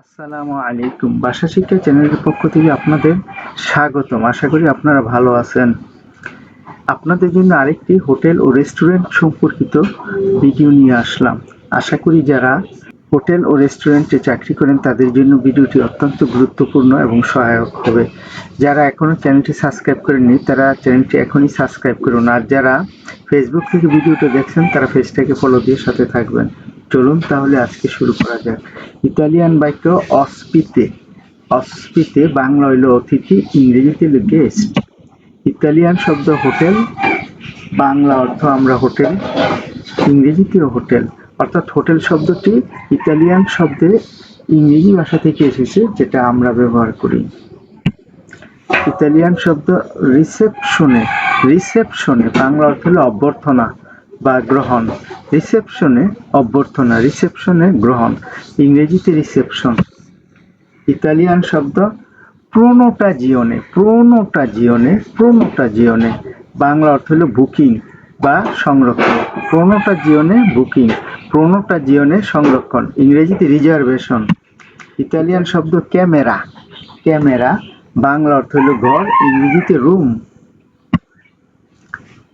আসসালামু আলাইকুম। ভাষা শিক্ষা চ্যানেলের পক্ষ থেকে আপনাদের স্বাগতম। আশা করি আপনারা ভালো আছেন। আপনাদের জন্য আরেকটি হোটেল ও রেস্টুরেন্ট সম্পর্কিত ভিডিও নিয়ে আসলাম। আশা করি যারা হোটেল ও রেস্টুরেন্টে চাকরি করেন, তাদের জন্য ভিডিওটি অত্যন্ত গুরুত্বপূর্ণ এবং সহায়ক হবে। যারা এখনও চ্যানেলটি সাবস্ক্রাইব করেননি, তারা চ্যানেলটি এখনই সাবস্ক্রাইব করুন। আর যারা ফেসবুক থেকে ভিডিওটা দেখছেন, তারা পেজটাকে ফলো দিয়ে সাথে থাকবেন। চলুন তাহলে আজকে শুরু করা যাক। ইতালিয়ান বাক্য অস্পিতে। অস্পিতে বাংলা হইল অতিথি, ইংরেজিতে গেস্ট ইতালিয়ান শব্দ হোটেল, বাংলা অর্থ আমরা হোটেল, ইংরেজিতেও হোটেল। অর্থাৎ হোটেল শব্দটি ইতালিয়ান শব্দে ইংরেজি ভাষা থেকে এসেছে, যেটা আমরা ব্যবহার করি। ইতালিয়ান শব্দ রিসেপশনে রিসেপশনে বাংলা অর্থ হলো অভ্যর্থনা বা গ্রহণ। রিসেপশনে, অভ্যর্থনা রিসেপশনে গ্রহণ। ইংরেজিতে রিসেপশন। ইতালিয়ান শব্দ প্রোনোটা জিওনে প্রোনোটা জিওনে প্রোনোটা জিওনে বাংলা অর্থ হলো বুকিং বা সংরক্ষণ। প্রোনোটা জিওনে বুকিং প্রোনোটা জিওনে সংরক্ষণ। ইংরেজিতে রিজার্ভেশন। ইতালিয়ান শব্দ ক্যামেরা। ক্যামেরা, বাংলা অর্থ হলো ঘর, ইংরেজিতে রুম।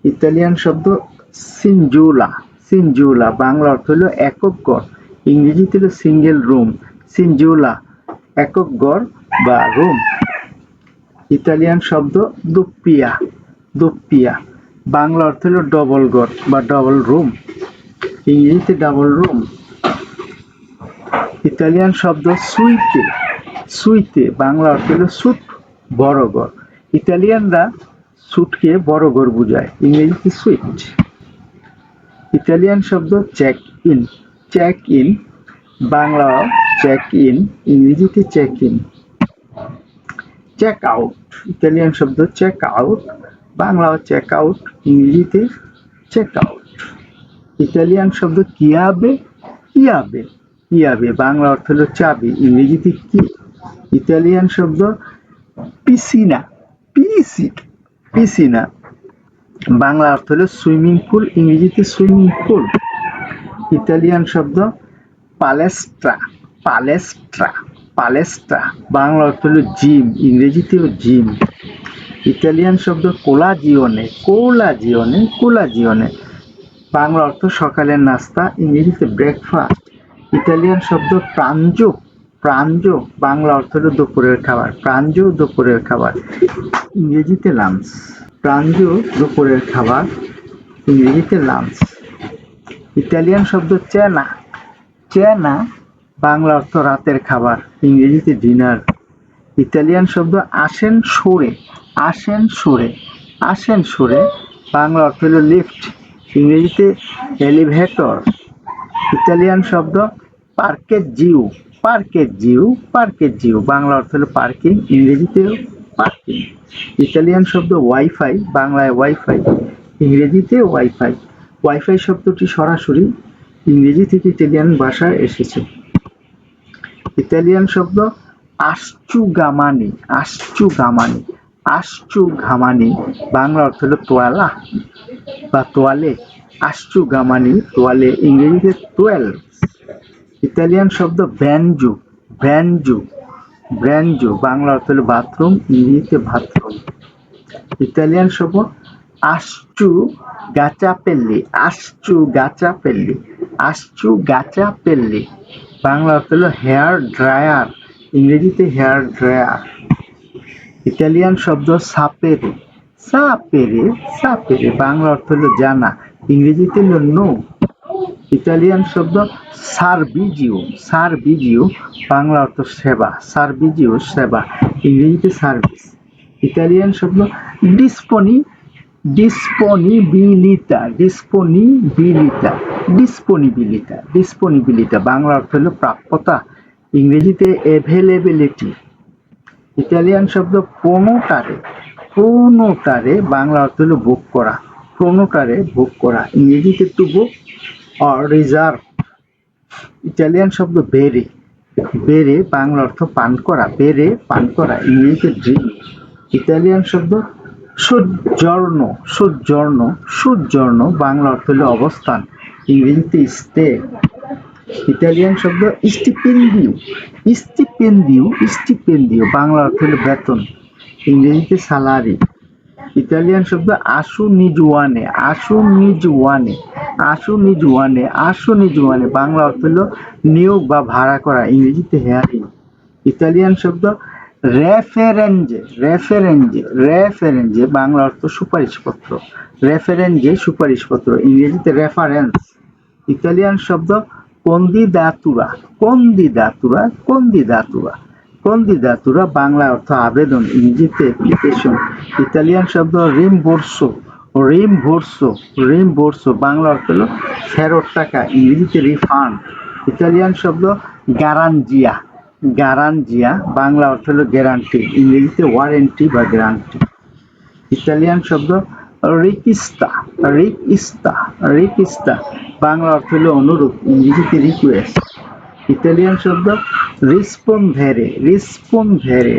ইতালিয়ান শব্দ সিনজুলা। সিনজুলা বাংলা অর্থ হলো একক ঘর ইংরেজিতে হলো সিঙ্গেল রুম সিনজুলা একক ঘর বা রুম ইতালিয়ান শব্দ দুপ্পিয়া দুপ্পিয়া। বাংলা অর্থ হলো ডবল ঘর বা ডবল রুম ইংরেজিতে ডাবল রুম ইতালিয়ান শব্দ সুইতে সুইতে, বাংলা অর্থ হলো সুট বড় ঘর ইতালিয়ানরা সুটকে বড় ঘর বোঝায়, ইংরেজিতে সুইট। ইতালিয়ান শব্দ check in check in Bangla check in ইংরেজিতে check in check out Italian শব্দ check out Bangla check out ইংরেজিতে চেক আউট ইতালিয়ান শব্দ কিয়াবে? কিয়াবে? কিয়াবে, বাংলা অর্থ হলো চাবি, ইংরেজিতে কি? ইতালিয়ান শব্দ পিসিনা পিসি পিসিনা। বাংলা অর্থ হলো সুইমিং পুল, ইংরেজিতে সুইমিং পুল। ইতালিয়ান শব্দ পালেস্ট্রা পালেস্ট্রা পালেস্ট্রা। বাংলা অর্থ হলো জিম, ইংরেজিতেও জিম। ইতালিয়ান শব্দ কোলা জিওনে কোলা জিওনে কোলা জিওনে বাংলা অর্থ সকালের নাস্তা, ইংরেজিতে ব্রেকফাস্ট ইতালিয়ান শব্দ প্রাঞ্জো প্রাঞ্জো। বাংলা অর্থ হলো দুপুরের খাবার, প্রাঞ্জো দুপুরের খাবার। ইংরেজিতে লাঞ্চ প্রাঞ্জো দুপুরের খাবার, ইংরেজিতে লাঞ্চ। ইতালিয়ান শব্দ চেনা। চেনা বাংলা অর্থ রাতের খাবার, ইংরেজিতে ডিনার। ইতালিয়ান শব্দ আসেন সরে আসেন সরে আসেন সরে, বাংলা অর্থ হলো লিফট ইংরেজিতে এলিভেটর ইতালিয়ান শব্দ পার্কের জিউ পার্কের জিউ পার্কের জিউ বাংলা অর্থ হলো পার্কিং ইংরেজিতেও পার্কিং ইতালিয়ান শব্দ ওয়াইফাই, বাংলায় ওয়াইফাই, ইংরেজিতে ওয়াইফাই। ওয়াইফাই শব্দটি সরাসরি ইংরেজি থেকে ইতালিয়ান ভাষায় এসেছে। ইতালিয়ান শব্দ আশ্চু গামানি আশ্চু ঘামানি বাংলা অর্থ হলো তোয়ালা বা তোয়ালে। আশ্চু গামানি তোয়ালে, ইংরেজিতে টুয়েলভ ইতালিয়ান শব্দ ব্যানজু ব্যানজু ব্র্যানজু বাংলা অর্থ হলো বাথরুম ইংরেজিতে বাথরুম ইতালিয়ান শব্দ, আশ্চু গাচাপেল্লি আশ্চু গাচাপেল্লি আশ্চু গাচাপেল্লি। বাংলা অর্থ হলো হেয়ার ড্রায়ার ইংরেজিতে হেয়ার ড্রায়ার ইতালিয়ান শব্দ, সাপেরে সাপেরে সাপেরে বাংলা অর্থ হলো জানা ইংরেজিতে হলো নো ইতালিয়ান শব্দ সার্বিজিও সার্বিজিও, বাংলা অর্থ সেবা, সার্বিজিও, সেবা, ইংরেজিতে সার্ভিস। ইতালিয়ান শব্দ ডিসপনি, ডিসপনিবিলিতা ডিসপনিবিলিতা ডিসপনিবিলিতা ডিসপনিবিলিতা, বাংলা অর্থ হলো প্রাপ্যতা, ইংরেজিতে অ্যাভেলেবিলিটি ইতালিয়ান শব্দ প্রোনোটারে প্রোনোটারে বাংলা অর্থ হলো বুক করা প্রোনোটারে বুক করা, ইংরেজিতে to book or reserve Italian শব্দ বেরে বেরে বাংলা অর্থ পান করা। বেরে পান করা, ইংরেজিতে ড্রিঙ্ক ইতালিয়ান শব্দ সূর্যর্ণ সূর্যর্ণ সূর্যর্ণ বাংলা অর্থ হলো অবস্থান। ইংরেজিতে স্টে ইতালিয়ান শব্দ স্টিপেন্ডিও স্টিপেন্ডিও স্টিপেন্ডিও বাংলা অর্থ হলো বেতন। ইংরেজিতে স্যালারি ইতালিয়ান শব্দ আসু নিজওয়ানে আসু নিজওয়ানে আসু নিজওয়ানে আসু জুয়ানে বাংলা অর্থ হলো নিয়োগ বা ভাড়া করা, ইংরেজিতে হেয়ারিং। ইতালিয়ান শব্দ রেফারেঞ্জে রেফারেঞ্জে রেফারেঞ্জে, বাংলা অর্থ সুপারিশপত্র। রেফারেঞ্জে সুপারিশপত্র, ইংরেজিতে রেফারেন্স। ইতালিয়ান শব্দ কন্দিদাতুরা কন্দিদাতুরা কন্দিদাতুরা। কন্দিদাতুরা বাংলা অর্থ আবেদন, ইংরেজিতে অ্যাপ্লিকেশন ইতালিয়ান শব্দ রিমবোর্সো রিমবোর্সো রিমবোর্সো বাংলা অর্থ হলো ফেরত টাকা, ইংরেজিতে রিফান্ড ইতালিয়ান শব্দ গ্যারানজিয়া গ্যারানজিয়া বাংলা অর্থ হলো গ্যারান্টি ইংরেজিতে ওয়ারেন্টি বা গ্যারান্টি ইতালিয়ান শব্দ রিকিস্তা রিকিস্তা রিকিস্তা বাংলা অর্থ হলো অনুরোধ ইংরেজিতে রিকোয়েস্ট ইতালিয়ান শব্দ রিসপন্ডেরে রিসপন্ডেরে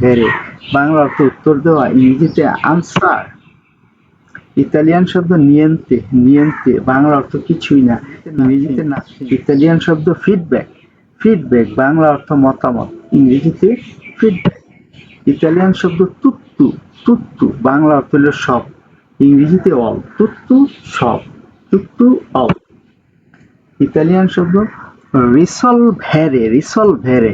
ভেরে বাংলা অর্থ উত্তর দেওয়া, ইংরেজিতে আনসার ইতালিয়ান শব্দ নিয়েন্তে নিয়েন্তে বাংলা অর্থ কিছুই না। ইংরেজিতে না ইতালিয়ান শব্দ ফিডব্যাক ফিডব্যাক বাংলা অর্থ মতামত। ইংরেজিতে ফিডব্যাক ইতালিয়ান শব্দ তুত্তু তুত্তু বাংলা অর্থ হলো সব। ইংরেজিতে অল তুত্তু সব। তুত্তু অল ইতালিয়ান শব্দ রিসল ভ্যারে রিসল ভ্যারে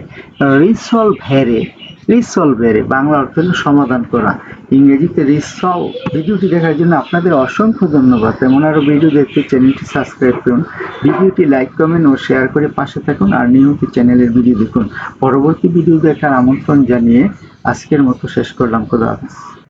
রিসল রিসলভেরে রিসলভেরে বাংলা অর্থ সমাধান করা। ইংরেজিতে রিসলভ ভিডিওটি দেখার জন্য আপনাদের অসংখ্য ধন্যবাদ। তেমন আরও ভিডিও দেখতে চ্যানেলটি সাবস্ক্রাইব করুন। ভিডিওটি লাইক কমেন্ট ও শেয়ার করে পাশে থাকুন আর নিয়মিত চ্যানেলের ভিডিও দেখুন। পরবর্তী ভিডিও দেখার আমন্ত্রণ জানিয়ে আজকের মতো শেষ করলাম। খোদা হাফেজ।